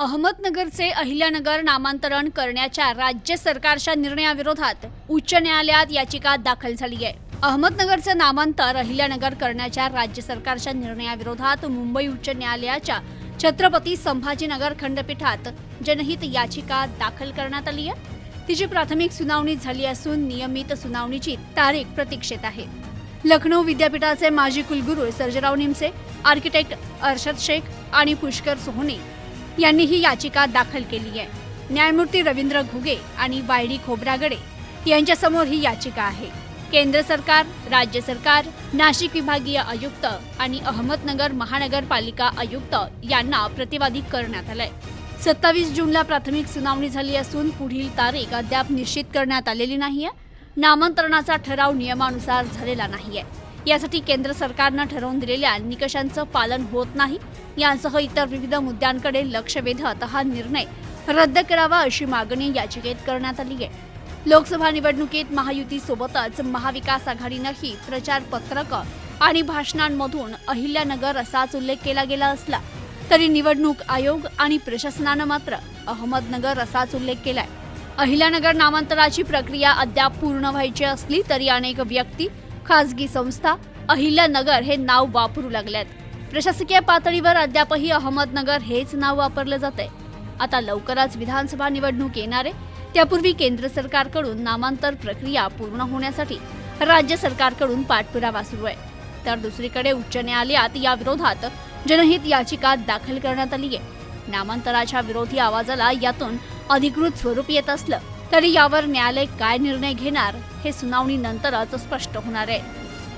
अहमदनगरचे अहिल्यानगर नामांतरण करण्याच्या राज्य सरकारच्या निर्णयाविरोधात उच्च न्यायालयात याचिका दाखल झाली आहे. अहमदनगरचं नामांतर अहिल्यानगर करण्याच्या राज्य सरकारच्या निर्णयाविरोधात मुंबई उच्च न्यायालयाच्या छत्रपती संभाजीनगर खंडपीठात जनहित याचिका दाखल करण्यात आली आहे. तिची प्राथमिक सुनावणी झाली असून नियमित सुनावणीची तारीख प्रतीक्षेत आहे. लखनौ विद्यापीठाचे माजी कुलगुरू सर्जराव निमसे आर्किटेक्ट अर्शद शेख आणि पुष्कर सोहने यांनी ही याचिका दाखल केली आहे. न्यायमूर्ती रवींद्र घुगे आणि वाय डी खोब्रागडे यांच्यासमोर ही याचिका आहे. केंद्र सरकार राज्य सरकार नाशिक विभागीय आयुक्त आणि अहमदनगर महानगरपालिका आयुक्त यांना प्रतिवादी करण्यात आलंय. सत्तावीस जूनला प्राथमिक सुनावणी झाली असून पुढील तारीख अद्याप निश्चित करण्यात आलेली नाहीये. नामांतरणाचा ठराव नियमानुसार झालेला नाहीये. यासाठी केंद्र सरकारनं ठरवून दिलेल्या निकषांचं पालन होत नाही. यांसह इतर विविध मुद्द्यांकडे लक्ष वेधत हा निर्णय रद्द करावा अशी मागणी याचिकेत करण्यात आली आहे. लोकसभा निवडणुकीत महायुतीसोबतच महाविकास आघाडीनंही प्रचारपत्रकं आणि भाषणांमधून अहिल्यानगर असाच उल्लेख केला गेला असला तरी निवडणूक आयोग आणि प्रशासनानं मात्र अहमदनगर असाच उल्लेख केलाय. अहिल्यानगर नामांतराची प्रक्रिया अद्याप पूर्ण व्हायची असली तरी अनेक व्यक्ती खासगी संस्था अहिल्यानगर हे नाव वापरू लागल्यात. प्रशासकीय पातळीवर अद्यापही अहमदनगर हेच नाव वापरलं जातंय. आता लवकरच विधानसभा निवडणूक येणार. आहे त्यापूर्वी केंद्र सरकारकडून नामांतर प्रक्रिया पूर्ण होण्यासाठी राज्य सरकारकडून पाठपुरावा सुरू आहे. तर दुसरीकडे उच्च न्यायालयात या विरोधात जनहित याचिका दाखल करण्यात आली आहे नामांतराच्या विरोधी आवाजाला यातून अधिकृत स्वरूप येत असलं तरी यावर न्यायालय काय निर्णय घेणार हे सुनावणीनंतरच स्पष्ट होणार आहे.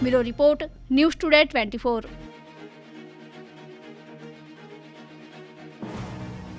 Bureau report news today twenty four.